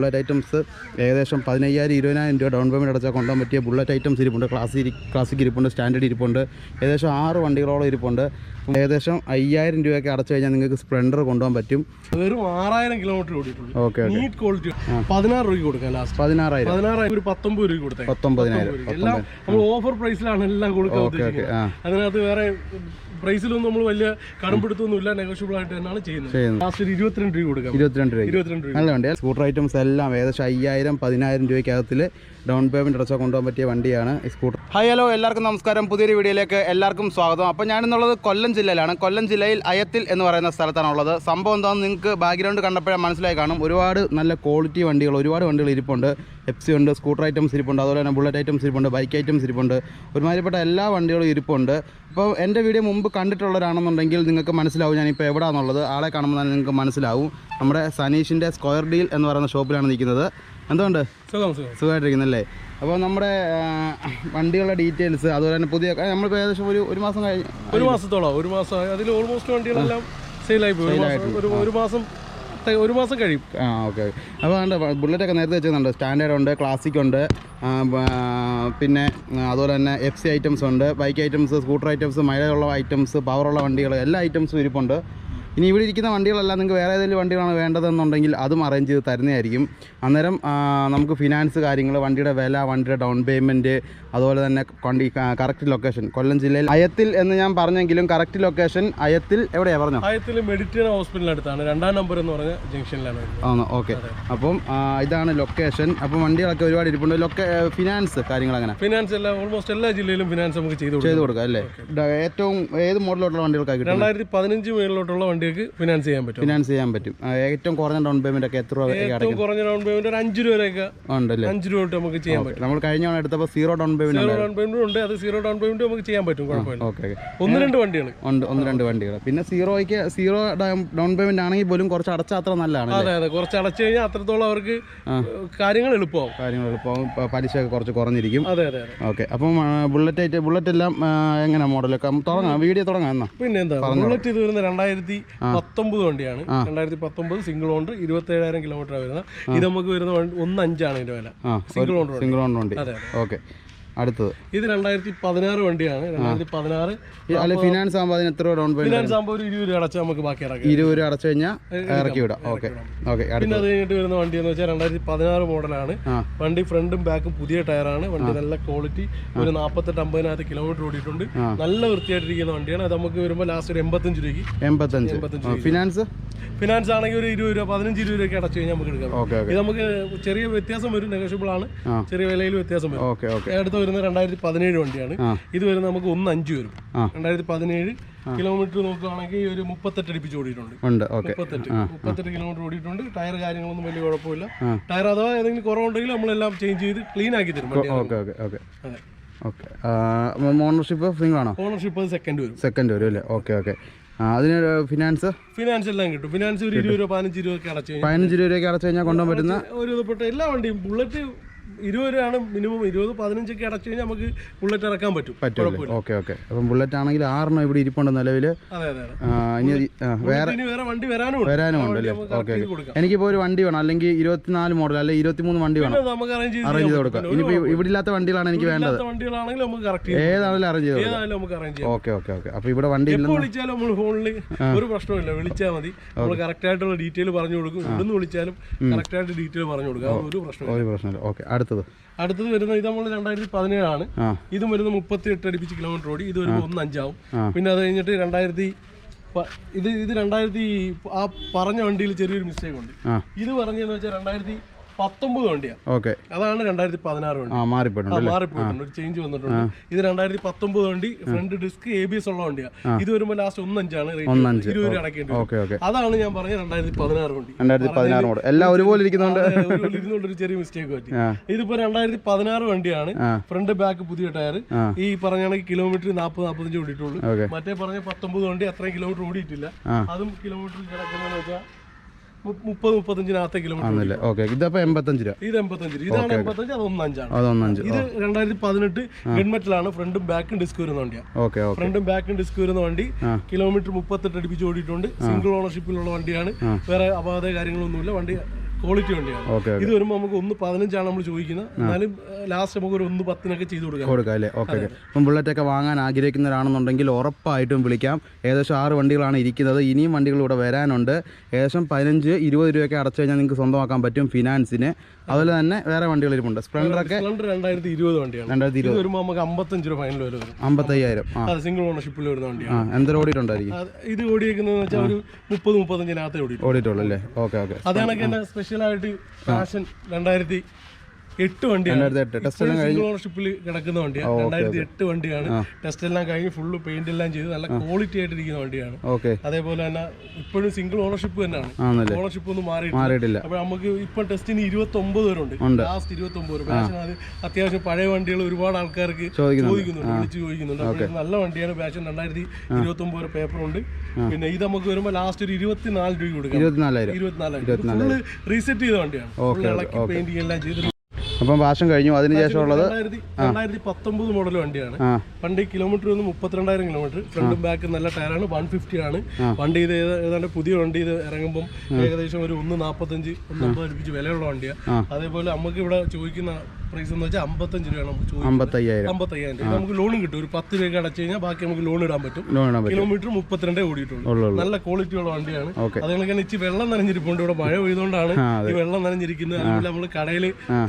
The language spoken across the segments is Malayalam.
ബുള്ളറ്റ് ഐറ്റംസ് ഏകദേശം പതിനയ്യായിരം ഇരുപതിനായിരം രൂപ ഡൗൺ പേയ്മെന്റ് അടച്ചാൽ കൊണ്ടുപോകാൻ പറ്റിയ ബുള്ളറ്റ് ഐറ്റംസ് ഇരിപ്പുണ്ട്. ക്ലാസിക് ക്ലാസിക് ഇരിപ്പുണ്ട് സ്റ്റാൻഡേർഡ് ഇരിപ്പുണ്ട്. ഏകദേശം ആറ് വണ്ടികളോളം ഇരിപ്പുണ്ട്. ഏകദേശം അയ്യായിരം രൂപയൊക്കെ അടച്ചു കഴിഞ്ഞാൽ നിങ്ങൾക്ക് സ്പ്ലെൻഡർ കൊണ്ടുപോകാൻ പറ്റും. വെറും ആറായിരം കിലോമീറ്റർ ഓടിയിട്ടുണ്ട് ഓക്കെ നീറ്റ് ക്വാളിറ്റി പതിനാറ് രൂപയ്ക്ക് കൊടുക്കാം ലാസ്റ്റ് പതിനാറായിരം. പതിനാറായിരം ഒരു പത്തൊമ്പത് രൂപ കൊടുത്തേ. പത്തൊമ്പതിനായിരം എല്ലാം നമ്മൾ ഓഫർ പ്രൈസിലാണ് എല്ലാം കൊടുക്കാൻ ഉദ്ദേശിക്കുന്നത്. അതിനകത്ത് വേറെ പ്രൈസിലൊന്നും നമ്മൾ വലിയ കടമ്പിടുത്തൊന്നുമില്ല നെഗോഷ്യബിൾ ആയിട്ട് തന്നെയാണ് ചെയ്യുന്നത്. ലാസ്റ്റ് ഒരു ഇരുപത്തിരണ്ട് രൂപ കൊടുക്കാം. ഇരുപത്തിരണ്ട് രൂപ ഇരുപത്തിരണ്ട് രൂപ നല്ല വണ്ടിയാണ് സ്കൂട്ടർ ഐറ്റംസ് എല്ലാം ഏകദേശം അയ്യായിരം പതിനായിരം രൂപയ്ക്കകത്തിൽ ഡൗൺ പേയ്മെന്റ് അടച്ചാൽ കൊണ്ടുപോകാൻ പറ്റിയ വണ്ടിയാണ് ഈ സ്കൂട്ടർ ഹായ് ഹലോ എല്ലാവർക്കും നമസ്കാരം. പുതിയൊരു വീഡിയോയിലേക്ക് എല്ലാവർക്കും സ്വാഗതം. അപ്പോൾ ഞാനിന്നുള്ളത് കൊല്ലം ജില്ലയിലാണ്. കൊല്ലം ജില്ലയിൽ അയത്തിൽ എന്ന് പറയുന്ന സ്ഥലത്താണ് ഉള്ളത് സംഭവം എന്താണെന്ന് നിങ്ങൾക്ക് ബാക്ക്ഗ്രൗണ്ട് കണ്ടപ്പോഴേ മനസ്സിലായി കാണും. ഒരുപാട് നല്ല ക്വാളിറ്റി വണ്ടികൾ ഒരുപാട് വണ്ടികൾ ഇരിപ്പുണ്ട്. എപ്സി ഉണ്ട് സ്കൂട്ടർ ഐറ്റംസ് ഇരിപ്പുണ്ട് അതുപോലെ തന്നെ ബുള്ളറ്റ് ഐറ്റംസ് ഇരിപ്പുണ്ട് ബൈക്ക് ഐറ്റംസ് ഇരിപ്പുണ്ട് ഒരുമാതിരിപ്പെട്ട എല്ലാ വണ്ടികളും ഇരിപ്പുണ്ട്. അപ്പോൾ എന്റെ വീഡിയോ മുമ്പ് കണ്ടിട്ടുള്ളവരാണെന്നുണ്ടെങ്കിൽ നിങ്ങൾക്ക് മനസ്സിലാവും ഞാനിപ്പോൾ എവിടെയാണെന്നുള്ളത് ആളെ കാണുമ്പോൾ തന്നെ നിങ്ങൾക്ക് മനസ്സിലാവും. നമ്മുടെ സനീഷിന്റെ സ്ക്വയർ ഡീൽ എന്ന് പറയുന്ന ഷോപ്പിലാണ് നിൽക്കുന്നത്. എന്തുകൊണ്ട്? സുഖം സുഖം. സുഖമായിട്ടിരിക്കുന്നല്ലേ? അപ്പോൾ നമ്മുടെ വണ്ടികളുടെ ഡീറ്റെയിൽസ് അതുപോലെ തന്നെ പുതിയ നമ്മളിപ്പോൾ ഏകദേശം ഒരു ഒരു മാസം കഴിഞ്ഞ് ഒരു മാസത്തോളം ഒരു മാസം അതിൽ ഓൾമോസ്റ്റ് വണ്ടികളെല്ലാം സെയിലായി പോയി. ഒരു മാസം- ഒരു മാസം കഴിയും. ആ ഓക്കെ അപ്പോൾ ഉണ്ട് ബുള്ളറ്റൊക്കെ നേരത്തെ വെച്ചിരുന്നുണ്ട് സ്റ്റാൻഡേർഡ് ഉണ്ട് ക്ലാസിക് ഉണ്ട്. പിന്നെ അതുപോലെ തന്നെ എഫ് സി ഐറ്റംസ് ഉണ്ട്. ബൈക്ക് ഐറ്റംസ് സ്കൂട്ടർ ഐറ്റംസ് മഴയുള്ള ഐറ്റംസ് പവറുള്ള വണ്ടികൾ എല്ലാ ഐറ്റംസും ഇരിപ്പുണ്ട്. ഇനി ഇവിടെ ഇരിക്കുന്ന വണ്ടികളല്ല നിങ്ങൾക്ക് വേറെ ഏതെങ്കിലും വണ്ടികളാണ് വേണ്ടതെന്നുണ്ടെങ്കിൽ അതും അറേഞ്ച് ചെയ്ത് തരുന്നതായിരിക്കും. അന്നേരം നമുക്ക് ഫിനാൻസ് കാര്യങ്ങൾ വണ്ടിയുടെ വില വണ്ടിയുടെ ഡൗൺ പേയ്മെന്റ് അതുപോലെ തന്നെ വണ്ടി കറക്റ്റ് ലൊക്കേഷൻ കൊല്ലം ജില്ലയിൽ അയത്തിൽ എന്ന് ഞാൻ പറഞ്ഞെങ്കിലും കറക്റ്റ് ലൊക്കേഷൻ അയത്തിൽ എവിടെയാണ് പറഞ്ഞു? ആയത്തിൽ മെഡിറ്റേറിയൻ ഹോസ്പിറ്റലിനടുത്താണ് രണ്ടാം നമ്പർ എന്ന് പറഞ്ഞ ജംഗ്ഷനിലാണ്. ആ ആണോ? ഓക്കെ. അപ്പം ഇതാണ് ലൊക്കേഷൻ അപ്പം വണ്ടികളൊക്കെ ഒരുപാട് ഇരിപ്പുണ്ട്. ലൊക്കെ ഫിനാൻസ് കാര്യങ്ങൾ അങ്ങനെ? ഫിനാൻസ് എല്ലാം ഓൾമോസ്റ്റ് എല്ലാ ജില്ലയിലും ഫിനാൻസ് നമുക്ക് ചെയ്തു കൊടുക്കും ചെയ്ത് കൊടുക്കാം. അല്ലേ? ഏറ്റവും ഏത് മോഡലോട്ടുള്ള വണ്ടികൾക്കാണ് കിട്ടും രണ്ടായിരത്തി പതിനഞ്ച് മേളിലോട്ടുള്ള വണ്ടിക്ക് ഫിനാൻസ് ചെയ്യാൻ പറ്റും. ഫിനാൻസ് ചെയ്യാൻ പറ്റും. ഏറ്റവും കുറഞ്ഞ ഡൗൺ പേയ്മെന്റ് ഒക്കെ എത്ര രൂപ ഏറ്റവും കുറഞ്ഞ ഡൗൺ പേയ്മെന്റ് ഒരു അഞ്ച് രൂപ വരെയൊക്കെ ഉണ്ടല്ലേ? അഞ്ച് രൂപ തൊട്ട് നമുക്ക് ചെയ്യാൻ പറ്റും. നമ്മൾ കഴിഞ്ഞ തവണ എടുത്തപ്പോൾ zero down payment zero down payment ഉണ്ട്. അത് സീറോ ഡൗൺ പേയ്മെന്റ് നമുക്ക് ചെയ്യാൻ പറ്റും കുഴപ്പമില്ല. ഓക്കെ ഒന്ന് രണ്ട് വണ്ടികൾ. ഉണ്ട് ഒന്ന് രണ്ട് വണ്ടികൾ. പിന്നെ സീറോയ്ക്ക് സീറോ ഡൗൺ പേയ്മെന്റ് ആണെങ്കിൽ പോലും കുറച്ച് അടച്ചാൽ അത്ര നല്ലതാണ് അതെ അതെ. കുറച്ച് അടച്ചു കഴിഞ്ഞാൽ അത്രത്തോളം അവർക്ക് കാര്യങ്ങൾ എളുപ്പമാവും. കാര്യങ്ങൾ എളുപ്പമാവും. പലിശ ഒക്കെ കുറച്ച് കുറഞ്ഞിരിക്കും. അതെ അതെ ഓക്കെ അപ്പം ബുള്ളറ്റ് ആയിട്ട് ബുള്ളറ്റ് എല്ലാം എങ്ങനെ മോഡലൊക്കെ തുടങ്ങാം. വീഡിയോ തുടങ്ങാം എന്നാ. പിന്നെ എന്താ? ബുള്ളറ്റ് ഇത് വരുന്ന രണ്ടായിരത്തി പത്തൊമ്പത് വണ്ടിയാണ്. രണ്ടായിരത്തി പത്തൊമ്പത് സിംഗിൾ ഓണർ ഇരുപത്തി ഏഴായിരം കിലോമീറ്റർ വരുന്ന. ഇത് നമുക്ക് വരുന്ന ഒന്ന് അഞ്ചാണ് ഇതിന്റെ വില. സിംഗിൾ ഓണർ സിംഗിൾ ഓണ്ടർ വണ്ടി. അതെ ഓക്കെ അടുത്തത്. ഇത് രണ്ടായിരത്തി പതിനാറ് വണ്ടിയാണ്. രണ്ടായിരത്തി പതിനാറ് അല്ലെ ഫിനാൻസ് ആകുമ്പോൾ അതിന് എത്ര രൂപ ഡൗൺ പേയ്മെന്റ് ഫിനാൻസ് ആകുമ്പോൾ ഒരു ഇരുപത് രൂപ അടച്ച് നമുക്ക് ബാക്കി ഇറക്കാം. ഇരുപത് രൂപ അടച്ചു കഴിഞ്ഞാൽ ഇറക്കി. വിടാം. ഓക്കെ. ഓക്കെ പിന്നെ അത് കഴിഞ്ഞിട്ട് വരുന്ന വണ്ടി എന്ന് വെച്ചാൽ രണ്ടായിരത്തി പതിനാറ് മോഡലാണ് വണ്ടി ഫ്രണ്ടും ബാക്കും പുതിയ ടയറാണ്. വണ്ടി നല്ല ക്വാളിറ്റി ഒരു നാൽപ്പത്തെട്ട് അമ്പതിനകത്ത് കിലോമീറ്റർ ഓടിയിട്ടുണ്ട്. നല്ല വൃത്തിയായിട്ടിരിക്കുന്ന വണ്ടിയാണ്. അത് നമുക്ക് വരുമ്പോൾ ലാസ്റ്റ് ഒരു എൺപത്തഞ്ച് രൂപയ്ക്ക്. എൺപത്തഞ്ച് ഫിനാൻസ് ഫിനാൻസ് ആണെങ്കിൽ ഒരു ഇരുപത് രൂപ പതിനഞ്ച് ഇരുപത് രൂപയ്ക്ക് അടച്ചു കഴിഞ്ഞാൽ നമുക്ക് എടുക്കാം. ഇത് നമുക്ക് ചെറിയ വ്യത്യാസം വരും നെഗോഷ്യബിൾ ആണ്. ചെറിയ വിലയിൽ വ്യത്യാസം വരും. അടുത്ത് വരുന്നത് രണ്ടായിരത്തി പതിനേഴ് വണ്ടിയാണ്. ഇത് വരുന്നത് നമുക്ക് ഒന്ന് അഞ്ച് വരും. രണ്ടായിരത്തി പതിനേഴ് കിലോമീറ്റർ നോക്കുകയാണെങ്കിൽ ഒരു മുപ്പത്തെട്ട് അടിപ്പിച്ച് ഓടിയിട്ടുണ്ട്. മുപ്പത്തെട്ട്. മുപ്പത്തെട്ട് കിലോമീറ്റർ ഓടിയിട്ടുണ്ട്. ടയർ കാര്യങ്ങളൊന്നും വലിയ കുഴപ്പമില്ല. ടയർ അഥവാ ഏതെങ്കിലും കുറവുണ്ടെങ്കിൽ നമ്മളെല്ലാം ചേഞ്ച് ചെയ്ത് ക്ലീൻ ആക്കി തരും വണ്ടി ഓക്കെ അതെ. ഓണർഷിപ്പ് ആണോ? ഓണർഷിപ്പ് സെക്കൻഡ് വരും. സെക്കൻഡ് വരും അല്ലേ? Okay okay. അതിന് ഫിനാൻസ് ഫിനാൻസ് എല്ലാം കിട്ടും. ഫിനാൻസ് ഒരു ഇരുപത് രൂപ പതിനഞ്ച് രൂപ അടച്ചു പതിനഞ്ച് രൂപയൊക്കെ അടച്ചു കഴിഞ്ഞാൽ കൊണ്ടുപോകാൻ പറ്റുന്ന ഒരു ഇതുപെട്ട എല്ലാ വണ്ടിയും. ബുള്ളറ്റ് ഇരുപത് രൂപയാണ് മിനിമം. ഇരുപത് പതിനഞ്ചൊക്കെ അടച്ചു കഴിഞ്ഞാൽ നമുക്ക് ബുള്ളറ്റ് ഇറക്കാൻ പറ്റും. പറ്റും ഓക്കെ ഓക്കെ. അപ്പം ബുള്ളറ്റ് ആണെങ്കിൽ ആറെണ്ണം ഇവിടെ ഇരിപ്പുണ്ട് നിലവിൽ വേറെ വണ്ടി വരാനും വരാനും ഉണ്ട് അല്ലേ? ഓക്കെ എനിക്കിപ്പോൾ ഒരു വണ്ടി വേണം. അല്ലെങ്കിൽ ഇരുപത്തിനാല് മോഡൽ അല്ലെങ്കിൽ ഇരുപത്തിമൂന്ന് വണ്ടി വേണം. നമുക്ക് അറേഞ്ച് ചെയ്ത് അറേഞ്ച് ചെയ്ത് കൊടുക്കാം. ഇനിയിപ്പോൾ ഇവിടെ ഇല്ലാത്ത വണ്ടികളാണ് എനിക്ക് വേണ്ടത്. വണ്ടികളാണെങ്കിൽ നമുക്ക് കറക്റ്റ് ഏതാണെങ്കിലും അറേഞ്ച് ചെയ്ത് കൊടുക്കാം. ഏതായാലും നമുക്ക് അറേഞ്ച് ചെയ്യാം. Okay okay okay. അപ്പോൾ ഇവിടെ വണ്ടി വിളിച്ചാലും നമ്മൾ ഫോണിൽ ഒരു പ്രശ്നമില്ല വിളിച്ചാൽ മതി. നമ്മൾ കറക്റ്റ് ആയിട്ടുള്ള ഡീറ്റെയിൽ പറഞ്ഞു കൊടുക്കും. ഇവിടുന്ന് വിളിച്ചാലും കറക്റ്റ് ആയിട്ട് ഡീറ്റെയിൽ പറഞ്ഞു കൊടുക്കാം. ഒരു പ്രശ്നമില്ല ഒരു പ്രശ്നമില്ല ഓക്കെ അടുത്തത്? അടുത്തത് വരുന്നത് ഇത് നമ്മൾ രണ്ടായിരത്തി പതിനേഴാണ് ഇതും വരുന്നത് മുപ്പത്തി എട്ട് അടുപ്പിച്ച് കിലോമീറ്റർ ഓടി. ഇത് വരുമ്പോൾ ഒന്ന് അഞ്ചാവും. പിന്നെ അത് കഴിഞ്ഞിട്ട് രണ്ടായിരത്തി ഇത് ഇത് രണ്ടായിരത്തി ആ പറഞ്ഞ വണ്ടിയിൽ ചെറിയൊരു മിസ്റ്റേക്ക് ഉണ്ട്. ഇത് പറഞ്ഞതെന്ന് വെച്ചാൽ രണ്ടായിരത്തി പത്തൊമ്പത് വണ്ടിയാണ് ഓക്കെ. അതാണ് രണ്ടായിരത്തി പതിനാറ് വണ്ടി മാറിപ്പോയിട്ടുണ്ട് മാറിപ്പോയിട്ടുണ്ട്. ഒരു ചേഞ്ച് വന്നിട്ടുണ്ട്. ഇത് രണ്ടായിരത്തി പത്തൊമ്പത് വണ്ടി front disc A B S ഉള്ള വണ്ടിയാണ് ഇത് വരുമ്പോൾ ലാസ്റ്റ് ഒന്നഞ്ചാണ്. റേറ്റ്. ഇരുപത് അതാണ് ഞാൻ പറഞ്ഞ രണ്ടായിരത്തി പതിനാറ് വണ്ടി. രണ്ടായിരത്തി പതിനാറ് മോഡൽ എല്ലാം ഒരുപോലെ ഇരിക്കുന്നുണ്ട്. ഇരുന്നുകൊണ്ട് ഒരു ചെറിയ മിസ്റ്റേക്ക് പറ്റി. ഇതിപ്പോ രണ്ടായിരത്തി പതിനാറ് വണ്ടിയാണ് ഫ്രണ്ട് ബാക്ക് പുതിയ ടയർ ഈ പറഞ്ഞാണെങ്കിൽ കിലോമീറ്റർ നാൽപ്പത് നാൽപ്പത്തഞ്ച് ഓടിയിട്ടുള്ളൂ. മറ്റേ പറഞ്ഞ പത്തൊമ്പത് വണ്ടി അത്രയും കിലോമീറ്റർ ഓടിയിട്ടില്ല. അതും കിലോമീറ്റർ കിടക്കുന്നതെന്ന് വെച്ചാൽ മുപ്പത് മുപ്പത്തഞ്ചിനകത്തെ കിലോമീറ്റർ ഓക്കെ. എൺപത്തഞ്ച് രൂപ. ഇത് എൺപത്തഞ്ച് രൂപ. ഇതാണ് എൺപത്തഞ്ച് അത് ഒന്നഞ്ചാണ് അതൊന്നഞ്ച് ഇത് രണ്ടായിരത്തി പതിനെട്ട് ഗൺമെറ്റലാണ് ഫ്രണ്ടും ബാക്കും ഡിസ്ക് വരുന്ന വണ്ടിയാണ് ഓക്കെ ഫ്രണ്ടും ബാക്കും ഡിസ്ക് വരുന്ന വണ്ടി. കിലോമീറ്റർ മുപ്പത്തെട്ട് അടിപ്പിച്ച് ഓടിയിട്ടുണ്ട്. സിംഗിൾ ഓണർഷിപ്പിലുള്ള വണ്ടിയാണ്. വേറെ അപാധ കാര്യങ്ങളൊന്നുമില്ല. വണ്ടി ക്വാളിറ്റി വണ്ടിയാണ്. ഇത് വരുമ്പോൾ നമുക്ക് ഒന്ന് പതിനഞ്ചാണ് നമ്മൾ ചോദിക്കുന്നത് എന്നാലും ലാസ്റ്റ് നമുക്ക് ഒരു ഒന്ന് പത്തിനൊക്കെ ചെയ്ത് കൊടുക്കാം. കൊടുക്കാം അല്ലേ? ഓക്കെ ഓക്കെ അപ്പം ബുള്ളറ്റൊക്കെ വാങ്ങാൻ ആഗ്രഹിക്കുന്നവരാണെന്നുണ്ടെങ്കിൽ ഉറപ്പായിട്ടും വിളിക്കാം. ഏകദേശം ആറ് വണ്ടികളാണ് ഇരിക്കുന്നത്. ഇനിയും വണ്ടികൾ ഇവിടെ വരാനുണ്ട്. ഏകദേശം പതിനഞ്ച് ഇരുപത് രൂപയൊക്കെ അടച്ചു കഴിഞ്ഞാൽ നിങ്ങൾക്ക് സ്വന്തമാക്കാൻ പറ്റും ഫിനാൻസിന്. അതുപോലെ തന്നെ വേറെ വണ്ടികൾ ഇരിപ്പുണ്ട്. സ്പ്ലെൻഡർ രണ്ടായിരത്തി ഇരുപത് വണ്ടിയാണ്. രണ്ടായിരത്തി ഇരുപത് വരുമ്പോൾ നമുക്ക് അമ്പത്തഞ്ച് രൂപ ഫൈനൽ വരും. അമ്പത്തയ്യായിരം. സിംഗിൾ ഓണർഷിപ്പിൽ വരുന്ന വണ്ടിയാണ്. എന്തൊരു ഓടിയിട്ടുണ്ടായിരിക്കും? ഇത് ഓടിയേക്കുന്നത് വെച്ചാൽ ഒരു മുപ്പത് മുപ്പത്തഞ്ചിനകത്ത് ഓടി ഓടിയിട്ടുള്ളൂ അല്ലേ? Okay okay. അത് തന്നെ സ്പെഷ്യലായിട്ട് ഫാഷൻ രണ്ടായിരത്തി എട്ട് വണ്ടിയാണ്. ഓണർഷിപ്പിൽ കിടക്കുന്ന വണ്ടിയാണ് രണ്ടായിരത്തി എട്ട് വണ്ടിയാണ്. ടെസ്റ്റ് എല്ലാം കഴിഞ്ഞ് ഫുള്ള് പെയിന്റ് എല്ലാം ചെയ്ത് നല്ല ക്വാളിറ്റി ആയിട്ടിരിക്കുന്ന വണ്ടിയാണ്. അതേപോലെ തന്നെ ഇപ്പോഴും സിംഗിൾ ഓണർഷിപ്പ് തന്നെയാണ്. ഓണർഷിപ്പ് ഒന്നും മാറിയിട്ടില്ല. അപ്പൊ നമുക്ക് ഇപ്പൊ ടെസ്റ്റിന് ഇരുപത്തി ഒമ്പത് പേരുണ്ട്. ലാസ്റ്റ് ഇരുപത്തി ഒമ്പത് പേര്. അത് അത്യാവശ്യം പഴയ വണ്ടികൾ ഒരുപാട് ആൾക്കാർക്ക് ചോദിക്കുന്നുണ്ട്. വിളിച്ച് ചോദിക്കുന്നുണ്ട്. നല്ല വണ്ടിയാണ്. പാഷൻ രണ്ടായിരത്തി ഇരുപത്തി ഒമ്പത് ഉണ്ട്. പിന്നെ ഇത് നമുക്ക് വരുമ്പോൾ ലാസ്റ്റ് ഒരു ഇരുപത്തിനാല് രൂപ കൊടുക്കാം. ഇരുപത്തിനാലായിരം. ഇരുപത്തിനാലായിരം. ഫുള്ള് റീസെറ്റ് ചെയ്ത വണ്ടിയാണ്. ഇളക്കി പെയിന്റിംഗ് എല്ലാം ചെയ്ത് അപ്പം വാഷം കഴിഞ്ഞു. അതിനുശേഷം ഉള്ളത് രണ്ടായിരത്തി രണ്ടായിരത്തി പത്തൊമ്പത് മോഡൽ വണ്ടിയാണ്. പണ്ട് കിലോമീറ്റർ വന്ന് മുപ്പത്തിരണ്ടായിരം കിലോമീറ്റർ ഫ്രണ്ടും ബാക്ക് നല്ല ടയറാണ് വൺ ഫിഫ്റ്റി ആണ്. വണ്ടി ഇത് ഏത- ഏതാണ്ട് പുതിയ വണ്ടി ഇത് ഇറങ്ങുമ്പോൾ ഏകദേശം ഒരു ഒന്ന് നാൽപ്പത്തഞ്ച് ഒന്ന് അമ്പത് അടുപ്പിച്ച് വിലയുള്ള വണ്ടിയാണ് അതേപോലെ നമുക്ക് ഇവിടെ ചോദിക്കുന്ന പ്രൈസ് എന്ന് വെച്ചാൽ അമ്പത്തഞ്ച് രൂപയാണ് നമുക്ക് ചോദിക്കുന്നത്. അമ്പത്തയ്യായിരം. അമ്പത്തയ്യായിരം. രൂപ നമുക്ക് ലോണും കിട്ടും. ഒരു പത്ത് രൂപ അടച്ചു കഴിഞ്ഞാൽ ബാക്കി നമുക്ക് ലോൺ ഇടാൻ പറ്റും. ലോൺ ഇടാൻ പറ്റും. കിലോമീറ്റർ മുപ്പത്തിരണ്ടേ ഓടിയിട്ടുള്ളൂ. ഉള്ളൂ ഉള്ളൂ. നല്ല ക്വാളിറ്റി ഉള്ള വണ്ടിയാണ്. ഓക്കെ. അതുകൊണ്ട് തന്നെ ഇച്ചിരി വെള്ളം നനഞ്ഞിരിപ്പുണ്ട്. ഇവിടെ മഴ പെയ്തുകൊണ്ടാണ് ആ, ഈ വെള്ളം നനഞ്ഞിരിക്കുന്നത്. അതുപോലെ നമ്മൾ കടയിൽ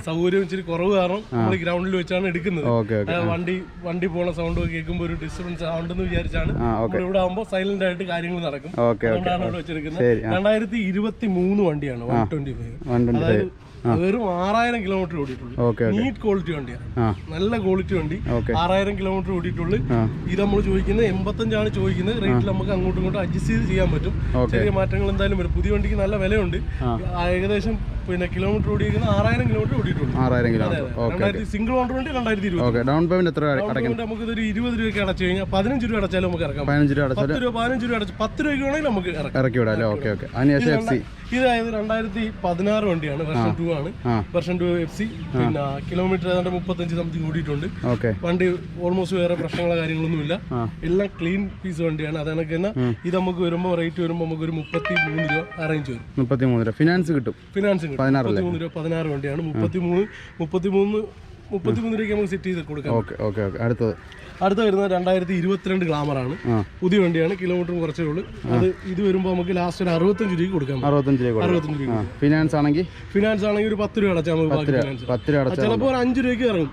സൗകര്യം ഇച്ചിരി കുറവ് കാരണം നമ്മൾ ഗ്രൗണ്ടിൽ വെച്ചാണ് എടുക്കുന്നത്. Okay okay. ആ, വണ്ടി വണ്ടി പോണ സൗണ്ട് കേൾക്കുമ്പോൾ ഒരു ഡിസ്റ്റർബൻസ് ആവുണ്ടെന്ന് വിചാരിച്ചാണ് ആ ഓക്കെ. നമ്മൾ ഇവിടെ ആകുമ്പോൾ സൈലന്റ് ആയിട്ട് കാര്യങ്ങൾ നടക്കും. Okay okay. അതുകൊണ്ടാണ് ഇവിടെ വെച്ചിരിക്കുന്നത്. ശരി രണ്ടായിരത്തി ഇരുപത്തി മൂന്ന് വണ്ടിയാണ് one twenty five one twenty five അതായത് വെറും ആറായിരം കിലോമീറ്റർ ഓടിയിട്ടുള്ളൂ. നീറ്റ് ക്വാളിറ്റി വണ്ടിയാണ്. നല്ല ക്വാളിറ്റി വണ്ടി. ആറായിരം കിലോമീറ്റർ ഓടിയിട്ടുള്ളൂ. ഇത് നമ്മൾ ചോദിക്കുന്നത് എൺപത്തഞ്ചാണ് ചോദിക്കുന്നത്. റേറ്റിൽ നമുക്ക് അങ്ങോട്ടും ഇങ്ങോട്ടും അഡ്ജസ്റ്റ് ചെയ്ത് ചെയ്യാൻ പറ്റും. ചെറിയ മാറ്റങ്ങൾ എന്തായാലും വരും. പുതിയ വണ്ടിക്ക് നല്ല വിലയുണ്ട്. ഏകദേശം പിന്നെ കിലോമീറ്റർ ഓടിയിരിക്കുന്ന ആറായിരം കിലോമീറ്റർ ഓടിയിട്ടുണ്ട്. ആറായിരം കിലോമീറ്റർ സിംഗിൾ ഓണർ വണ്ടി രണ്ടായിരത്തി ഇരുപത് ഡൗൺ പേയ്മെന്റ് എത്ര അടയ്ക്കണം? നമുക്ക് ഇതൊരു ഇരുപത് രൂപയ്ക്ക് അടച്ചു കഴിഞ്ഞാൽ പതിനഞ്ച് രൂപ അടച്ചാലും നമുക്ക് ഇറക്കാം. പതിനഞ്ച് രൂപ അടച്ചാൽ പത്ത് രൂപ പതിനഞ്ച് രൂപ അടച്ച് പത്ത് രൂപയ്ക്ക് വേണമെങ്കിൽ നമുക്ക് ഇറക്കാം. വിടാം അല്ലേ? ഓക്കെ ഓക്കെ അതിനുശേഷം എഫ് സി ഇതായത് രണ്ടായിരത്തി പതിനാറ് വണ്ടിയാണ് വെർഷൻ ടു ആണ്. വെർഷൻ ടു എഫ് സി പിന്നെ കിലോമീറ്റർ ഏതാണ്ട് മുപ്പത്തഞ്ച് സംതിങ് കൂടിയിട്ടുണ്ട്. ഓക്കെ വണ്ടി ഓൾമോസ്റ്റ് വേറെ പ്രശ്നങ്ങളോ കാര്യങ്ങളൊന്നുമില്ല ഇല്ല. എല്ലാം ക്ലീൻ പീസ് വണ്ടിയാണ്. അത് കണക്ക് തന്നെ ഇത് നമുക്ക് വരുമ്പോൾ റേറ്റ് വരുമ്പോൾ നമുക്ക് ഒരു മുപ്പത്തി മൂന്ന് രൂപ അറേഞ്ച് വരും. മുപ്പത്തി മൂന്ന് രൂപ. ഫിനാൻസ് കിട്ടും. ഫിനാൻസിങ് മൂന്ന് രൂപ പതിനാറ് വണ്ടിയാണ്. മുപ്പത്തി മൂന്ന് മുപ്പത്തി മൂന്ന് മുപ്പത്തി മൂന്ന് രൂപയ്ക്ക് നമുക്ക് സെറ്റ് ചെയ്ത് കൊടുക്കാം. Okay okay okay. അടുത്തത്. അടുത്ത വരുന്നത് രണ്ടായിരത്തി ഇരുപത്തിരണ്ട് ഗ്ലാമറാണ് പുതിയ വണ്ടിയാണ് കിലോമീറ്റർ കുറച്ചേ ഉള്ളൂ. അത് ഇത് വരുമ്പോൾ നമുക്ക് ലാസ്റ്റ് ഒരു അറുപത്തഞ്ച് രൂപ കൊടുക്കാം. അറുപത്തഞ്ച് രൂപ അറുപത്തഞ്ച് രൂപ ഫിനാൻസ് ആണെങ്കിൽ ഫിനാൻസ് ആണെങ്കിൽ ഒരു പത്ത് രൂപ അടച്ചാൽ നമുക്ക് ചിലപ്പോൾ ഒരു അഞ്ച് രൂപയ്ക്ക് ഇറങ്ങും.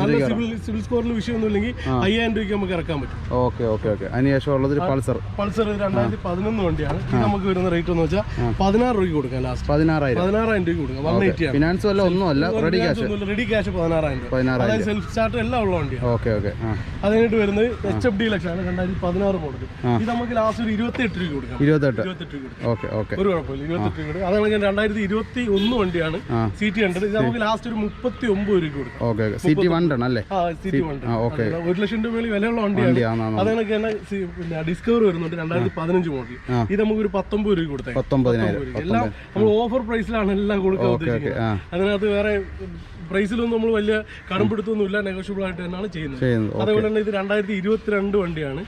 നല്ല സിവിൽ സിവിൽ സ്കോറിൽ വിഷയമൊന്നും ഇല്ലെങ്കിൽ അയ്യായിരം രൂപയ്ക്ക് നമുക്ക് ഇറക്കാൻ പറ്റും. Okay okay okay. അതിനുശേഷം ഉള്ളത് പൾസർ. പൾസർ രണ്ടായിരത്തി പതിനൊന്ന് വണ്ടിയാണ്. ഇത് നമുക്ക് വരുന്ന റേറ്റ് എന്ന് വെച്ചാൽ പതിനാറ് രൂപയ്ക്ക് കൊടുക്കാം ലാസ്റ്റ് പതിനാറായിരം. പതിനാറായിരം രൂപയ്ക്ക് കൊടുക്കാം. വൺ എയ്റ്റി ഫിനാൻസ് വല്ല ഒന്നുമല്ല. റെഡി ക്യാഷ് റെഡി ക്യാഷ് പതിനാറായിരം രൂപ. പതിനാറായിരം സെൽഫ് സ്റ്റാർട്ട് എല്ലാം ഉള്ള വണ്ടിയാണ്. Okay okay. ആ അത് കഴിഞ്ഞിട്ട് വരുന്നത് എച്ച് എഫ് ഡി ലക്ഷ രണ്ടായിരത്തി പതിനാറ് മോഡൽ ഇത് നമുക്ക് ലാസ്റ്റ് ഒരു ഇരുപത്തി എട്ട് രൂപ കൊടുക്കാം. ഇരുപത്തെട്ട് ഇരുപത്തെട്ട് രൂപ കൊടുക്കാം. Okay okay. ഒരു കുഴപ്പമില്ല. ഇരുപത്തെട്ട് രൂപ അതാണ് ഞാൻ രണ്ടായിരത്തി ഇരുപത്തി ഒന്ന് വണ്ടിയാണ് സി ടി ഹൺഡ്രഡ് ഇത് നമുക്ക് ലാസ്റ്റ് ഒരു മുപ്പത്തി ഒമ്പത് രൂപ കൊടുക്കാം. ഓക്കെ ടി സിറ്റി വൺ ടൺ അല്ലേ ആ സി ടി വണ്ടി ഓക്കെ. ഒരു ലക്ഷം രൂപ വിലയുള്ള വണ്ടിയാണ്. അതാണ് തന്നെ പിന്നെ ഡിസ്കവർ വരുന്നുണ്ട്. രണ്ടായിരത്തി പതിനഞ്ച് മോഡൽ ഇത് നമുക്ക് ഒരു പത്തൊമ്പത് രൂപ കൊടുത്തേക്കാം. പത്തൊമ്പതിനായിരം. എല്ലാം നമ്മൾ ഓഫർ പ്രൈസിലാണ് എല്ലാം കൊടുക്കാൻ ഉദ്ദേശിക്കുന്നത്. അതിനകത്ത് വേറെ പ്രൈസിലൊന്നും നമ്മൾ വലിയ കടമ്പിടുത്തൊന്നുമില്ല. നെഗോഷ്യബിൾ ആയിട്ട് തന്നെയാണ് ചെയ്യുന്നത്. അതേപോലെ തന്നെ ഇത് രണ്ടായിരത്തി ഇരുപത്തിരണ്ട് വണ്ടിയാണ്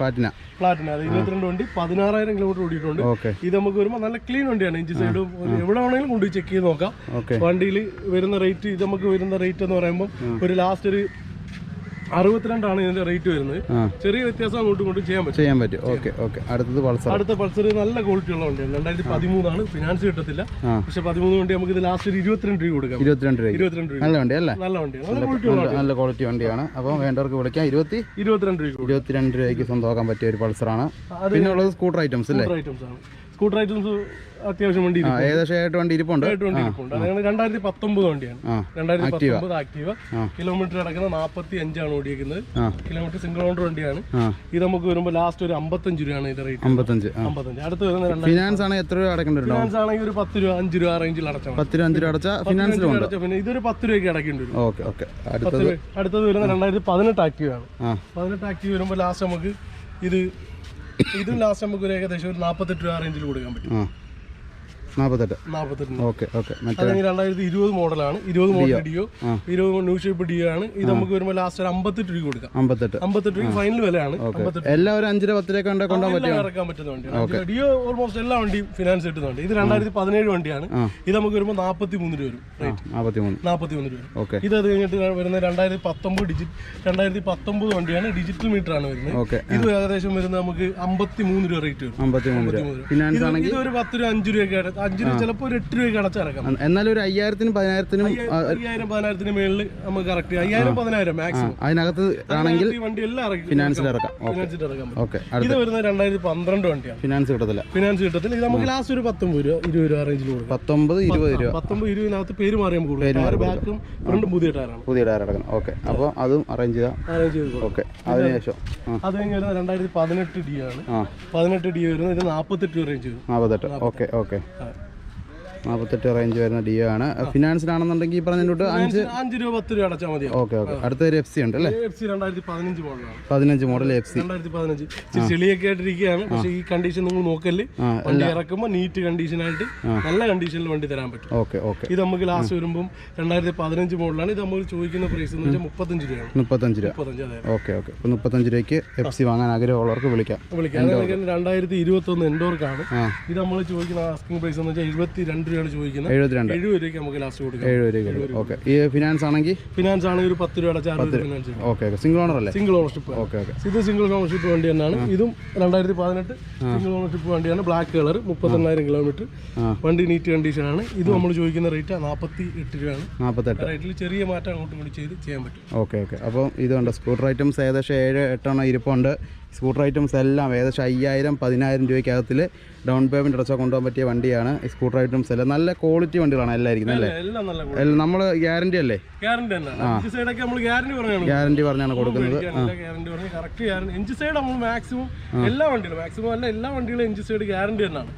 പ്ലാറ്റിന അത് ഇരുപത്തിരണ്ട് വണ്ടി പതിനാറായിരം കിലോമീറ്റർ ഓടിയിട്ടുണ്ട്. ഇത് നമുക്ക് വരുമ്പോൾ നല്ല ക്ലീൻ വണ്ടിയാണ്. ഇഞ്ചി സൈഡും എവിടെ വേണമെങ്കിലും കൊണ്ടുപോയി ചെക്ക് ചെയ്ത് നോക്കാം. വണ്ടിയിൽ വരുന്ന റേറ്റ് ഇത് നമുക്ക് വരുന്ന റേറ്റ് എന്ന് പറയുമ്പോൾ ഒരു ലാസ്റ്റ് ഒരു അറുപത്തിരണ്ടാണ് ഇതിന്റെ റേറ്റ് വരുന്നത്. ചെറിയ വ്യത്യാസം അങ്ങോട്ടും ഇങ്ങോട്ടും ചെയ്യാൻ പറ്റും. ചെയ്യാൻ പറ്റും. Okay okay. അടുത്തത് പൾസർ. അടുത്ത പൾസർ നല്ല ക്വാളിറ്റി ഉള്ള വണ്ടിയാണ്. രണ്ടായിരത്തി പതിമൂന്നാണ്. ഫിനാൻസ് കിട്ടത്തില്ല. പക്ഷെ പതിമൂന്ന് വണ്ടി നമുക്ക് ഇത് ലാസ്റ്റ് ഒരു ഇരുപത്തിരണ്ട് രൂപ കൊടുക്കാം. ഇരുപത്തിരണ്ട് രൂപ ഇരുപത്തിരണ്ട് രൂപ നല്ല വണ്ടി അല്ലേ? നല്ല വണ്ടിയാണ്. നല്ല ക്വാളിറ്റി വണ്ടിയാണ്. അപ്പോൾ വേണ്ടവർക്ക് വിളിക്കാം. ഇരുപത്തി ഇരുപത്തിരണ്ട് രൂപ ഇരുപത്തിരണ്ട് രൂപയ്ക്ക് സ്വന്തമാക്കാൻ പറ്റിയ ഒരു പൾസറാണ്. പിന്നെ ഉള്ളത് സ്കൂട്ടർ ഐറ്റംസ് അല്ലേ? ഐറ്റംസ് ആണ്. സ്കൂട്ടർ ഐറ്റംസ് അത്യാവശ്യം വണ്ടി ഏകദേശം ഏട്ട് വണ്ടി ഇരിപ്പുണ്ട്. ആയിട്ട് വണ്ടി ഇരിപ്പുണ്ട്. അതാണ് രണ്ടായിരത്തി പത്തൊമ്പത് വണ്ടിയാണ്. രണ്ടായിരത്തി പത്തൊമ്പത് ആക്റ്റീവ. കിലോമീറ്റർ കിടക്കുന്ന നാൽപ്പത്തി അഞ്ചാണ് ഓടിയിരിക്കുന്നത് കിലോമീറ്റർ സിംഗിൾ ഓണർ വണ്ടിയാണ്. ഇത് നമുക്ക് വരുമ്പോൾ ലാസ്റ്റ് ഒരു അമ്പത്തഞ്ച് രൂപയാണ് ഇതിന്റെ റേറ്റ് അമ്പത്തഞ്ച് അമ്പത്തഞ്ച്. അടുത്ത് വരുന്ന ഫിനാൻസ് ആണ് എത്ര രൂപ ഫിനാൻസ് ആണെങ്കിൽ ഒരു പത്ത് രൂപ അഞ്ച് രൂപ റേഞ്ചിൽ അടച്ചാൽ പത്ത് രൂപ അഞ്ച് രൂപ അടച്ചാൽ ഫിനാൻസിലും ഉണ്ട്. അടച്ചാൽ പിന്നെ ഇതൊരു പത്ത് രൂപയ്ക്ക് അടക്കേണ്ടി വരും. ഓക്കെ ഓക്കെ അടുത്തത്? അടുത്തത് വരുന്ന രണ്ടായിരത്തി പതിനെട്ട് ആക്റ്റീവ് ആണ്. പതിനെട്ട് ആക്റ്റീവ് വരുമ്പോൾ ലാസ്റ്റ് നമുക്ക് ഇത് ഇതും ലാസ്റ്റ് നമുക്ക് ഒരു ഏകദേശം ഒരു നാൽപ്പത്തെട്ട് രൂപ റേഞ്ചിൽ കൊടുക്കാൻ പറ്റും. നാൽപ്പത്തെട്ട് നാൽപ്പത്തെട്ട് ഓക്കെ ഓക്കെ. മറ്റേ അത് രണ്ടായിരത്തി ഇരുപത് മോഡലാണ്. ഇരുപത് മോഡൽ ഡിയോ. ഇരുപത് ന്യൂ ഷേപ്പ് ഡിയോ ആണ്. ഇത് നമുക്ക് വരുമ്പോൾ ലാസ്റ്റ് ഒരു അമ്പത്തെട്ട് രൂപ കൊടുക്കാം. അമ്പത്തെട്ട്. അമ്പത്തെട്ട് രൂപ ഫൈനൽ വിലയാണ്. എല്ലാം ഒരു അഞ്ചര പത്തിലേക്ക് കൊണ്ട് കൊണ്ടുപോകാൻ പറ്റും ഇറക്കാൻ പറ്റുന്ന വണ്ടിയാണ്. ഡിയോ ഓൾമോസ്റ്റ് എല്ലാ വണ്ടിയും ഫിനാൻസ് കിട്ടുന്നുണ്ട് ഇത് രണ്ടായിരത്തി പതിനേഴ് വണ്ടിയാണ്. ഇത് നമുക്ക് വരുമ്പോൾ നാൽപ്പത്തി മൂന്ന് രൂപ വരും. റേറ്റ് നാൽപ്പത്തി മൂന്ന് രൂപ ഓക്കെ. ഇത് അത് കഴിഞ്ഞിട്ട് വരുന്ന രണ്ടായിരത്തി പത്തൊമ്പത് ഡിജിറ്റ് രണ്ടായിരത്തി പത്തൊമ്പത് വണ്ടിയാണ്. ഡിജിറ്റൽ മീറ്റർ ആണ് വരുന്നത്. ഇത് ഏകദേശം വരുന്നത് നമുക്ക് അമ്പത്തി മൂന്ന് രൂപ റേറ്റ് വരും. അമ്പത്തി മൂന്ന് രൂപ. ഇത് ഒരു പത്ത് രൂപ അഞ്ച് രൂപയൊക്കെ അഞ്ച് രൂപ ചിലപ്പോൾ ഒരു എട്ട് രൂപയൊക്കെ അടച്ചിറക്കാം എന്നാലും ഒരു അയ്യായിരത്തിനും പതിനായിരത്തിനും അയ്യായിരം പതിനായിരത്തിന് മേളിൽ നമുക്ക് കറക്റ്റ് അയ്യായിരം പതിനായിരം മാക്സിമം അതിനകത്ത് ആണെങ്കിൽ വണ്ടി എല്ലാം ഇറക്കി ഫിനാൻസിൽ ഇറക്കാം. ഫിനാൻസിൽ ഇറക്കാൻ പറ്റും ഓക്കെ ഇത് വരുന്ന രണ്ടായിരത്തി പന്ത്രണ്ട് വണ്ടിയാണ്. ഫിനാൻസ് കിട്ടത്തില്ല. ഫിനാൻസ് കിട്ടത്തില്ല. ഇത് നമുക്ക് ലാസ്റ്റ് ഒരു പത്തൊമ്പത് രൂപ ഇരുപത് രൂപ റേഞ്ചിൽ കൊടുക്കാം. പത്തൊമ്പത് ഇരുപത് രൂപ. പത്തൊമ്പത് ഇരുപതിനകത്ത് പേര് മാറി നമുക്ക് കൊടുക്കാം. ബാക്കും ഫ്രണ്ടും പുതിയ ടയറാണ് പുതിയ ടയർ അടക്കണം. ഓക്കെ. അപ്പോൾ അതും അറേഞ്ച് ചെയ്താൽ അറേഞ്ച് ചെയ്ത് ഓക്കെ. അതിനുശേഷം അത് കഴിഞ്ഞ് വരുന്നത് രണ്ടായിരത്തി പതിനെട്ട് ഡി ആണ് പതിനെട്ട് ഡി വരുന്നത് ഇത് നാൽപ്പത്തെട്ട് റേഞ്ച് വരും നാൽപ്പത്തെട്ട് ഓക്കെ ഓക്കെ. നാൽപ്പത്തെട്ട് റേഞ്ച് വരുന്ന ഡിയോ ആണ്. ഫിനാൻസിലാണെന്നുണ്ടെങ്കിൽ പറഞ്ഞിട്ട് അഞ്ച് അഞ്ച് രൂപ പത്ത് രൂപ അടച്ചാൽ മതി ഓക്കെ ഓക്കെ അടുത്ത ഒരു എഫ് സി ഉണ്ട് അല്ലേ? എഫ് സി രണ്ടായിരത്തി പതിനഞ്ച് മോഡലാണ് പതിനഞ്ച് മോഡൽ എഫ് സി രണ്ടായിരത്തി പതിനഞ്ച്. ചെളിയൊക്കെ ആയിട്ടിരിക്കുകയാണ്. പക്ഷേ ഈ കണ്ടീഷൻ നിങ്ങൾ നോക്കല്ലേ വണ്ടി ഇറക്കുമ്പോൾ നീറ്റ് കണ്ടീഷനായിട്ട് നല്ല കണ്ടീഷനിൽ വണ്ടി തരാൻ പറ്റും. ഓക്കെ ഓക്കെ ഇത് നമുക്ക് ലാസ്റ്റ് വരുമ്പോൾ രണ്ടായിരത്തി പതിനഞ്ച് മോഡലാണ് ഇത് നമ്മൾ ചോദിക്കുന്ന പ്രൈസ് എന്ന് വെച്ചാൽ മുപ്പത്തഞ്ച് രൂപയാണ്. മുപ്പത്തഞ്ച് രൂപ. ഓക്കെ ഓക്കെ അപ്പോൾ മുപ്പത്തഞ്ച് രൂപയ്ക്ക് എഫ് സി വാങ്ങാൻ ആഗ്രഹമുള്ളവർക്ക് വിളിക്കാം. വിളിക്കാം. രണ്ടായിരത്തി ഇരുപത്തൊന്ന് എൻഡോർക്കാണ് ഇത് നമ്മൾ ചോദിക്കുന്ന ആസ്കിംഗ് പ്രൈസ് എന്ന് വെച്ചാൽ എഴുപത്തി രണ്ട് രൂപയാണ് ചോദിക്കുന്നത്. എഴുപത്തിരണ്ട് എഴുപത് രൂപയ്ക്ക് നമുക്ക് ലാസ്റ്റ് കൊടുക്കാം. എഴുപത് രൂപ ഓക്കെ ഈ ഫിനാൻസ് ആണെങ്കിൽ? ഫിനാൻസ് ആണെങ്കിൽ ഒരു പത്ത് രൂപയുടെ charge finance okay single owner അല്ലേ? സിംഗിൾ ഓണർഷിപ്പ് ഓക്കെ ഓക്കെ ഇത് സിംഗിൾ ഓണർഷിപ്പ് വണ്ടി തന്നെയാണ്. ഇതും രണ്ടായിരത്തി പതിനെട്ട് സിംഗിൾ ഓണർഷിപ്പ് വണ്ടിയാണ് ബ്ലാക്ക് കളർ മുപ്പത്തെണ്ണായിരം കിലോമീറ്റർ വണ്ടി നീറ്റ് കണ്ടീഷനാണ് ഇത് നമ്മൾ ചോദിക്കുന്ന റേറ്റ് നാൽപ്പത്തി എട്ട് രൂപയാണ് നാൽപ്പത്തെട്ട് റേറ്റിൽ ചെറിയ മാറ്റം അങ്ങോട്ടും കൂടി ചെയ്ത് ചെയ്യാൻ പറ്റും. ഓക്കെ ഓക്കെ അപ്പോൾ ഇതുണ്ട് സ്കൂട്ടർ ഐറ്റംസ് ഏകദേശം ഏഴ് എട്ടെണ്ണം ഇരിപ്പുണ്ട്. സ്കൂട്ടർ ഐറ്റംസ് എല്ലാം ഏകദേശം അയ്യായിരം പതിനായിരം രൂപയ്ക്കകത്തിൽ ഡൗൺ പേയ്മെന്റ് അടച്ചാൽ കൊണ്ടുപോകാൻ പറ്റിയ വണ്ടിയാണ് സ്കൂട്ടർ ഐറ്റംസ് എല്ലാം. നല്ല ക്വാളിറ്റി വണ്ടികളാണ് എല്ലാം ഇരിക്കുന്നത് അല്ലേ നമ്മൾ ഗ്യാരണ്ടി അല്ലേ? ഗ്യാരണ്ടി പറഞ്ഞാണ് കൊടുക്കുന്നത്. മാക്സിമം എല്ലാ വണ്ടികളും. മാക്സിമം അല്ല എല്ലാ വണ്ടികളും എഞ്ച് സൈഡ് ഗ്യാരണ്ടി തന്നെയാണ്.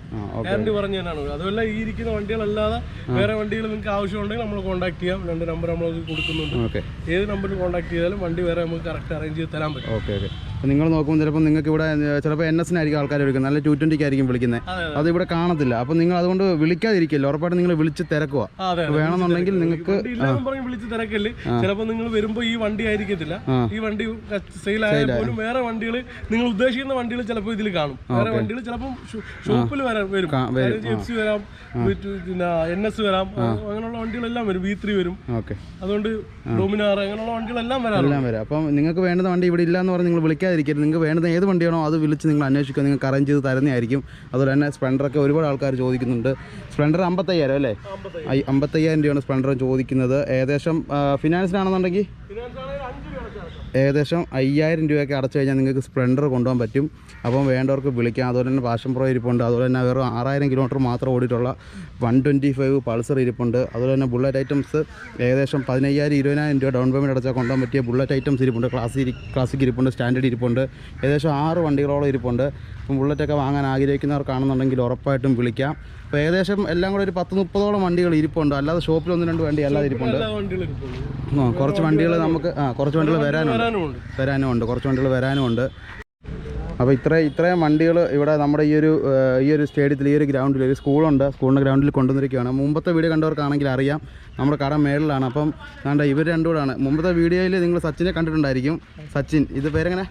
ഗ്യാരണ്ടി പറഞ്ഞു തന്നെയാണ് അതുമല്ല ഈ ഇരിക്കുന്ന വണ്ടികളല്ലാതെ വേറെ വണ്ടികൾ നിങ്ങൾക്ക് ആവശ്യമുണ്ടെങ്കിൽ നമ്മൾ കോൺടാക്ട് ചെയ്യാം. രണ്ട് നമ്പർ നമ്മൾ കൊടുക്കുന്നുണ്ട്. ഏത് നമ്പറിൽ കോൺടാക്ട് ചെയ്താലും വണ്ടി വേറെ നമുക്ക് കറക്റ്റ് അറേഞ്ച് ചെയ്ത് തരാൻ പറ്റും. Okay okay. അപ്പോൾ നിങ്ങൾ നോക്കുമ്പോൾ ചിലപ്പോൾ നിങ്ങൾക്ക് ഇവിടെ ചിലപ്പോൾ എൻ എസിനായിരിക്കും ആൾക്കാർ വിളിക്കുന്നത്. നല്ല ടു ട്വന്റിക്ക് ആയിരിക്കും വിളിക്കുന്നത്. അതെ, ഇവിടെ കാണത്തില്ല. അപ്പോൾ നിങ്ങൾ അതുകൊണ്ട് വിളിക്കാതിരിക്കില്ല? ഉറപ്പായിട്ട് നിങ്ങൾ വിളിച്ച് തിരക്കുക. വേണമെന്നുണ്ടെങ്കിൽ നിങ്ങൾക്ക് വിളിച്ച് തിരക്കല്ലേ? ചിലപ്പോൾ നിങ്ങൾ വരുമ്പോൾ ഈ വണ്ടി ആയിരിക്കത്തില്ല. ഈ വണ്ടി സെയിൽ ആയാൽ പോലും വേറെ വണ്ടികൾ നിങ്ങൾ ഉദ്ദേശിക്കുന്ന വണ്ടികൾ ചിലപ്പോൾ ഇതിൽ കാണും. വേറെ വണ്ടികൾ ചിലപ്പോൾ ഷോപ്പിൽ വരാൻ വരും. എഫ് വരാം. പിന്നെ എൻ എസ് വരാം അങ്ങനെയുള്ള വണ്ടികളെല്ലാം വരും. വി ത്രീ വരും. അതുകൊണ്ട് ഡോമിനാർ അങ്ങനെയുള്ള വണ്ടികളെല്ലാം വരാം എല്ലാം വരാം. അപ്പം നിങ്ങൾക്ക് വേണ്ടുന്ന വണ്ടി ഇവിടെ ഇല്ല എന്ന് പറഞ്ഞ് നിങ്ങൾ വിളിക്കാതിരിക്കരുത് നിങ്ങൾക്ക് വേണ്ടുന്ന ഏത് വണ്ടിയാണോ അത് വിളിച്ച് നിങ്ങൾ അന്വേഷിക്കുക. നിങ്ങൾക്ക് അറേഞ്ച് ചെയ്ത് തരുന്നതായിരിക്കും. അതുപോലെ തന്നെ സ്പ്ലെൻഡറൊക്കെ ഒരുപാട് ആൾക്കാർ ചോദിക്കുന്നുണ്ട്. സ്പ്ലെൻഡർ അമ്പത്തയ്യായിരം അല്ലേ? അമ്പത്തയ്യായിരം. രൂപയാണ് സ്പ്ലെൻഡർ ചോദിക്കുന്നത്. ഏകദേശം ഫിനാൻസിനാണെന്നുണ്ടെങ്കിൽ? ഏകദേശം അയ്യായിരം രൂപയൊക്കെ അടച്ചു കഴിഞ്ഞാൽ നിങ്ങൾക്ക് സ്പ്ലെൻഡർ കൊണ്ടുപോകാൻ പറ്റും. അപ്പം വേണ്ടവർക്ക് വിളിക്കാം. അതുപോലെ തന്നെ പാഷൻ പ്രോ ഇരിപ്പുണ്ട്. അതുപോലെ തന്നെ വെറും ആറായിരം കിലോമീറ്റർ മാത്രം ഓടിയിട്ടുള്ള വൺ ട്വന്റി ഫൈവ് പൾസർ ഇരിപ്പുണ്ട്. അതുപോലെ തന്നെ ബുള്ളറ്റ് ഐറ്റംസ് ഏകദേശം പതിനയ്യായിരം ഇരുപതിനായിരം രൂപ ഡൗൺ പേയ്മെന്റ് അടച്ചാൽ കൊണ്ടുപോകാൻ പറ്റിയ ബുള്ളറ്റ് ഐറ്റംസ് ഇരിപ്പുണ്ട്. ക്ലാസിക് ക്ലാസിക് ഇരിപ്പുണ്ട്. സ്റ്റാൻഡേർഡ് ഇരിപ്പുണ്ട്. ഏകദേശം ആറ് വണ്ടികളോളം ഇരിപ്പുണ്ട്. അപ്പം ബുള്ളറ്റൊക്കെ വാങ്ങാൻ ആഗ്രഹിക്കുന്നവർക്കാണെന്നുണ്ടെങ്കിൽ ഉറപ്പായിട്ടും വിളിക്കാം. അപ്പോൾ ഏകദേശം എല്ലാം കൂടെ ഒരു പത്ത് മുപ്പതോളം വണ്ടികൾ ഇരിപ്പുണ്ട്. അല്ലാതെ ഷോപ്പിൽ ഒന്ന് രണ്ട് വണ്ടി അല്ലാതെ ഇരിപ്പുണ്ട്. കുറച്ച് വണ്ടികൾ നമുക്ക് ആ കുറച്ച് വണ്ടികൾ വരാനുണ്ട്. വരാനും വരാനും ഉണ്ട് കുറച്ച് വണ്ടികൾ വരാനും ഉണ്ട് അപ്പോൾ ഇത്ര ഇത്രയും വണ്ടികൾ ഇവിടെ നമ്മുടെ ഈ ഒരു ഈ ഒരു സ്റ്റേഡിയത്തിൽ ഈ ഒരു ഗ്രൗണ്ടിൽ ഒരു സ്കൂളുണ്ട്. സ്കൂളിന്റെ ഗ്രൗണ്ടിൽ കൊണ്ടുവന്നിരിക്കുകയാണ്. മുമ്പത്തെ വീഡിയോ കണ്ടവർക്കാണെങ്കിൽ അറിയാം നമ്മുടെ കട മേളിലാണ്. അപ്പം കണ്ട ഇവർ രണ്ടും കൂടാണ്. മുമ്പത്തെ വീഡിയോയിൽ നിങ്ങൾ സച്ചിനെ കണ്ടിട്ടുണ്ടായിരിക്കും. സച്ചിൻ ഇത് പേരെങ്ങനെ?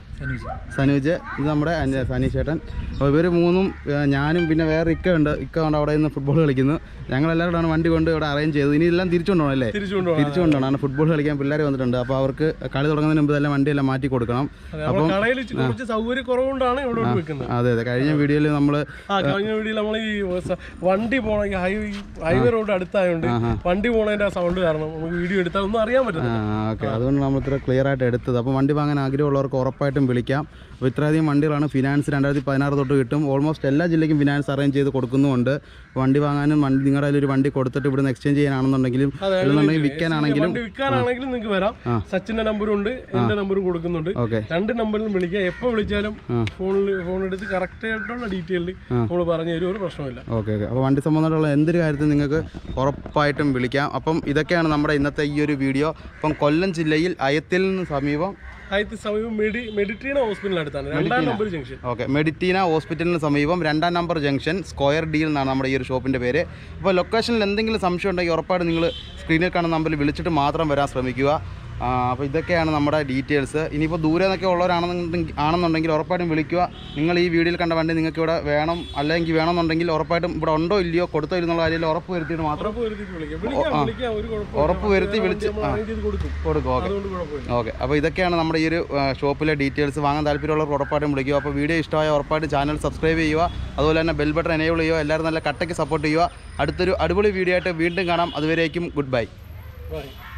സനൂജ് ഇത് നമ്മുടെ സനീഷ് സനി ചേട്ടൻ. അപ്പോൾ ഇവർ മൂന്നും ഞാനും പിന്നെ വേറെ ഇക്ക ഉണ്ട്. ഇക്ക ഉണ്ട് അവിടെ നിന്ന് ഫുട്ബോൾ കളിക്കുന്നു. ഞങ്ങളെല്ലാവരോടാണ് വണ്ടി കൊണ്ട് ഇവിടെ അറേഞ്ച് ചെയ്തത്. ഇനി എല്ലാം തിരിച്ചു കൊണ്ടുപോകണം. അല്ലേ തിരിച്ചു തിരിച്ചുകൊണ്ടാണ് ഫുട്ബോൾ കളിക്കാൻ പിള്ളേർ വന്നിട്ടുണ്ട്. അപ്പോൾ അവർക്ക് കളി തുടങ്ങുന്നതിന് മുമ്പ് തന്നെ വണ്ടിയെല്ലാം മാറ്റി കൊടുക്കണം. അപ്പം കുറവുകൊണ്ടാണ് ഇവിടെ വെക്കുന്നത്. അതെ അതെ. കഴിഞ്ഞ വീഡിയോയിൽ നമ്മൾ കഴിഞ്ഞ വീഡിയോയിൽ നമ്മൾ ഈ വണ്ടി പോണ ഈ ഹൈവേ ഹൈവേ റോഡ് അടുത്തായതുകൊണ്ട് വണ്ടി പോണതിന്റെ ആ സൗണ്ട് കാരണം നമുക്ക് വീഡിയോ എടുത്താൽ ഒന്നും അറിയാൻ പറ്റുന്നില്ല ഓക്കെ. അതുകൊണ്ട് നമ്മൾ ഇത്ര ക്ലിയർ ആയിട്ട് എടുത്തത്. അപ്പോൾ വണ്ടി വാങ്ങാൻ ആഗ്രഹമുള്ളവർക്ക് ഉറപ്പായിട്ടും വിളിക്കാം. അപ്പോൾ ഇത്രയധികം വണ്ടികളാണ് ഫിനാൻസ് രണ്ടായിരത്തി പതിനാറ് തൊട്ട് കിട്ടും. ഓൾമോസ്റ്റ് എല്ലാ ജില്ലയ്ക്കും ഫിനാൻസ് അറേഞ്ച് ചെയ്ത് കൊടുക്കുന്നുമുണ്ട്. വണ്ടി വാങ്ങാനും വണ്ടി നിങ്ങളുടെ കയ്യിൽ ഒരു വണ്ടി കൊടുത്തിട്ട് ഇവിടുന്ന് എക്സ്ചേഞ്ച് ചെയ്യാനാണെന്നുണ്ടെങ്കിലും അല്ലെന്നുണ്ടെങ്കിൽ വിൽക്കാനാണെങ്കിലും വിൽക്കാനാണെങ്കിലും നിങ്ങൾക്ക് വരാം. സച്ചിന്റെ നമ്പറും ഉണ്ട് എന്റെ നമ്പറും കൊടുക്കുന്നുണ്ട്. രണ്ട് നമ്പറിലും വിളിക്കാം. എപ്പോ വിളിച്ചാലും ഫോണിൽ ഫോൺ എടുത്ത് കറക്റ്റ് ആയിട്ടുള്ള ഡീറ്റെയിലിൽ നമ്മൾ പറഞ്ഞു തരും ഒരു പ്രശ്നമില്ല ഓക്കെ ഓക്കെ. അപ്പോൾ വണ്ടി സംബന്ധമായിട്ടുള്ള എന്തൊരു കാര്യത്തിൽ നിങ്ങൾക്ക് ഉറപ്പായിട്ടും വിളിക്കാം. അപ്പം ഇതൊക്കെയാണ് നമ്മുടെ ഇന്നത്തെ ഈ ഒരു വീഡിയോ. അപ്പം കൊല്ലം ജില്ലയിൽ അയത്തിൽ നിന്ന് സമീപം സമീപം മെഡി രണ്ടാം നമ്പർ ജംഗ്ഷൻ. ഓക്കെ മെഡിറ്റീന ഹോസ്പിറ്റലിന് സമീപം രണ്ടാം നമ്പർ ജംഗ്ഷൻ സ്ക്വയർ ഡീൽ എന്നാണ് നമ്മുടെ ഈ ഒരു ഷോപ്പിന്റെ പേര്. അപ്പോൾ ലൊക്കേഷനിൽ എന്തെങ്കിലും സംശയം ഉണ്ടെങ്കിൽ ഉറപ്പായിട്ട് നിങ്ങൾ സ്ക്രീനിൽ കാണുന്ന നമ്പറിൽ വിളിച്ചിട്ട് മാത്രം വരാൻ ശ്രമിക്കുക. അപ്പോൾ ഇതൊക്കെയാണ് നമ്മുടെ ഡീറ്റെയിൽസ് ഇനിയിപ്പോൾ ദൂരെ നിന്നൊക്കെ ഉള്ളവരാണെന്നുണ്ടെങ്കിൽ ആണെന്നുണ്ടെങ്കിൽ ഉറപ്പായിട്ടും വിളിക്കുക. നിങ്ങൾ ഈ വീഡിയോയിൽ കണ്ട വണ്ടി നിങ്ങൾക്ക് ഇവിടെ വേണം. അല്ലെങ്കിൽ വേണമെന്നുണ്ടെങ്കിൽ ഉറപ്പായിട്ടും ഇവിടെ ഉണ്ടോ ഇല്ലയോ കൊടുത്തോ എന്നുള്ള കാര്യത്തിൽ ഉറപ്പ് വരുത്തിയിട്ട് മാത്രം ഉറപ്പ് വരുത്തി വിളിച്ച് കൊടുക്കും. ഓക്കെ. ഓക്കെ. അപ്പോൾ ഇതൊക്കെയാണ് നമ്മുടെ ഈ ഒരു ഷോപ്പിലെ ഡീറ്റെയിൽസ് വാങ്ങാൻ താല്പര്യമുള്ളവർ ഉറപ്പായിട്ടും വിളിക്കുക. അപ്പോൾ വീഡിയോ ഇഷ്ടമായ ഉറപ്പായിട്ട് ചാനൽ സബ്സ്ക്രൈബ് ചെയ്യുക. അതുപോലെ തന്നെ ബെൽ ബട്ടൺ എനേബിൾ ചെയ്യുക. എല്ലാവരും നല്ല കട്ടയ്ക്ക് സപ്പോർട്ട് ചെയ്യുക. അടുത്തൊരു അടിപൊളി വീഡിയോ ആയിട്ട് വീണ്ടും കാണാം. അതുവരേക്കും ഗുഡ് ബൈ Bye.